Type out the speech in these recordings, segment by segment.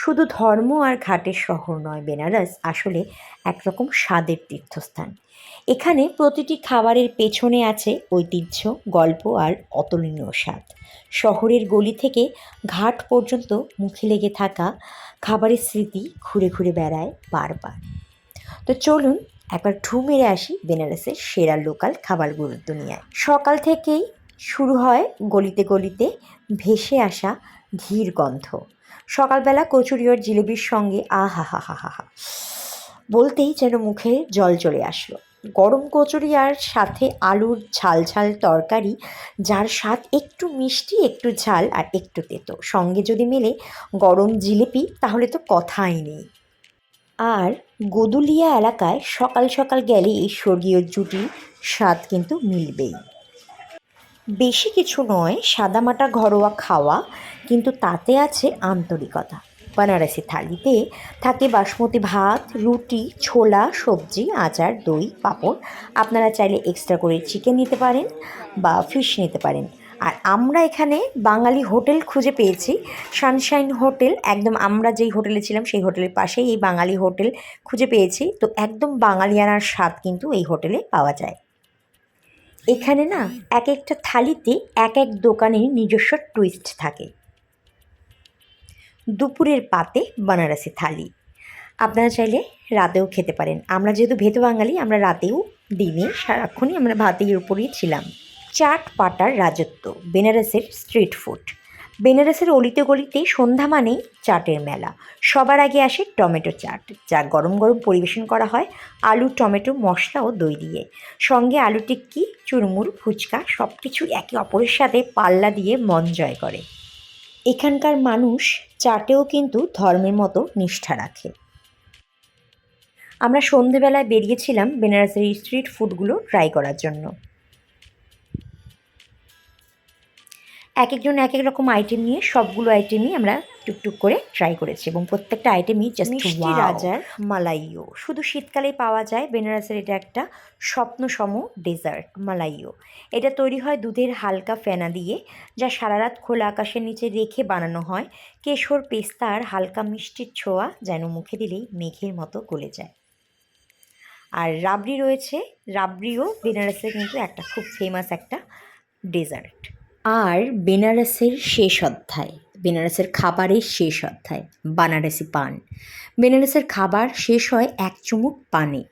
শুধু ধর্ম আর ঘাটের শহর নয়, বেনারস আসলে একরকম স্বাদের তীর্থস্থান। এখানে প্রতিটি খাবারের পেছনে আছে ঐতিহ্য, গল্প আর অতুলনীয় স্বাদ। শহরের গলি থেকে ঘাট পর্যন্ত মুখে লেগে থাকা খাবারের স্মৃতি ঘুরে ঘুরে বেড়ায় বারবার। তো চলুন একবার ঠু মেরে আসি বেনারসের সেরা লোকাল খাবারগুলোর দুনিয়ায় সকাল থেকেই শুরু হয় গলিতে গলিতে ভেসে আসা ঘির গন্ধ। সকালবেলা কচুরি আর জিলেবির সঙ্গে আহা হা হা হা হা বলতেই যেন মুখে জল চলে আসলো। গরম কচুরি আর সাথে আলুর ঝাল ঝাল তরকারি, যার স্বাদ একটু মিষ্টি, একটু ঝাল আর একটু তেতো। সঙ্গে যদি মেলে গরম জিলিপি, তাহলে তো কথাই নেই। আর গদুলিয়া এলাকায় সকাল সকাল গেলে এই স্বর্গীয় জুটির স্বাদ কিন্তু মিলবেই। বেশি কিছু নয়, সাদামাটা ঘরোয়া খাওয়া, কিন্তু তাতে আছে আন্তরিকতা। বানারসি থালিতে থাকে বাসমতি ভাত, রুটি, ছোলা, সবজি, আচার, দই, পাঁপড়। আপনারা চাইলে এক্সট্রা করে চিকেন নিতে পারেন বা ফিশ নিতে পারেন। আর আমরা এখানে বাঙালি হোটেল খুঁজে পেয়েছি। সানশাইন হোটেল একদম আমরা যেই হোটেলে ছিলাম, সেই হোটেলের পাশেই এই বাঙালি হোটেল খুঁজে পেয়েছি। তো একদম বাঙালিয়ানার স্বাদ কিন্তু এই হোটেলে পাওয়া যায়। এখানে না এক একটা থালিতে এক এক দোকানের নিজস্ব টুইস্ট থাকে। দুপুরের পাতে বানারসি থালি। আপনারা চাইলে রাতেও খেতে পারেন। আমরা যেহেতু ভেত বাঙালি, আমরা রাতেও দিনে সারাক্ষণই আমরা ভাতের উপরেই ছিলাম। চাট পাটার রাজত্ব, বেনারসের স্ট্রিট ফুড বেনারসের অলিতে গলিতে সন্ধ্যা মানেই চাটের মেলা। সবার আগে আসে টমেটো চাট যা গরম গরম পরিবেশন করা হয় আলু, টমেটো, মশলা ও দই দিয়ে। সঙ্গে আলু টিক্কি, চুরমুর, ফুচকা সব কিছু একে অপরের সাথে পাল্লা দিয়ে মন জয় করে। এখানকার মানুষ চাটেও কিন্তু ধর্মের মতো নিষ্ঠা রাখে। আমরা সন্ধেবেলায় বেরিয়েছিলাম বেনারসের স্ট্রিট ফুডগুলো ট্রাই করার জন্য। এক একজন এক এক রকম আইটেম নিয়ে সবগুলো আইটেমই আমরা টুকটুক করে ট্রাই করেছি এবং প্রত্যেকটা আইটেমই জাস্ট মিষ্টি রাজার মালাইও। শুধু শীতকালেই পাওয়া যায় বেনারসের এটা একটা স্বপ্নসম ডেজার্ট মালাইও। এটা তৈরি হয় দুধের হালকা ফেনা দিয়ে যা সারা রাত খোলা আকাশের নিচে রেখে বানানো হয়। কেশর পেস্তা আর হালকা মিষ্টির ছোঁয়া যেন মুখে দিলেই মেঘের মতো গলে যায়। আর রাবড়ি রয়েছে রাবড়িও বেনারসের কিন্তু একটা খুব ফেমাস একটা ডেজার্ট আর বেনারসের শেষ অধ্যায়, বেনারসের খাবারের শেষ অধ্যায়, বানারসি পান। বেনারসের খাবার শেষ হয় এক চুমুক পানে।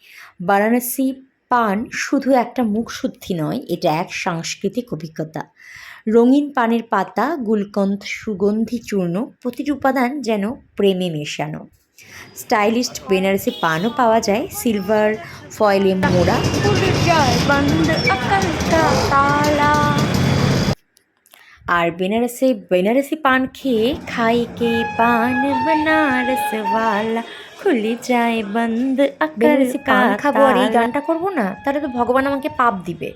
বারাণসী পান শুধু একটা মুখশুদ্ধি নয়, এটা এক সাংস্কৃতিক অভিজ্ঞতা। রঙিন পানের পাতা, গুলকন্দ সুগন্ধি চূর্ণ, প্রতিটি উপাদান যেন প্রেমে মেশানো। স্টাইলিস্ট বেনারসি পানও পাওয়া যায়, সিলভার, ফয়েলে মোড়া। আর বেনারসে বেনারসি পান খেয়ে খাই কে পান? বানারস ওয়ালা খুলে যায় বন্ধ বেনারসি পান খাব আর এই গানটা করব না তাহলে তো ভগবান আমাকে পাপ দিবে।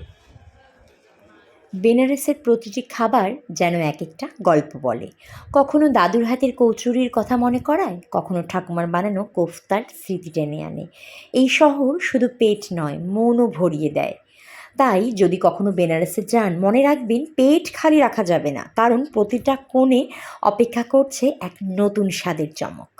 বেনারসের প্রতিটি খাবার যেন এক একটা গল্প বলে। কখনো দাদুর হাতের কচুরির কথা মনে করায় কখনো ঠাকুমার বানানো কোফতার স্মৃতি টেনে আনে। এই শহর শুধু পেট নয় মনও ভরিয়ে দেয়। তাই যদি কখনো বেনারসে যান, মনে রাখবেন পেট খালি রাখা যাবে না, কারণ প্রতিটা কোণে অপেক্ষা করছে এক নতুন স্বাদের চমক।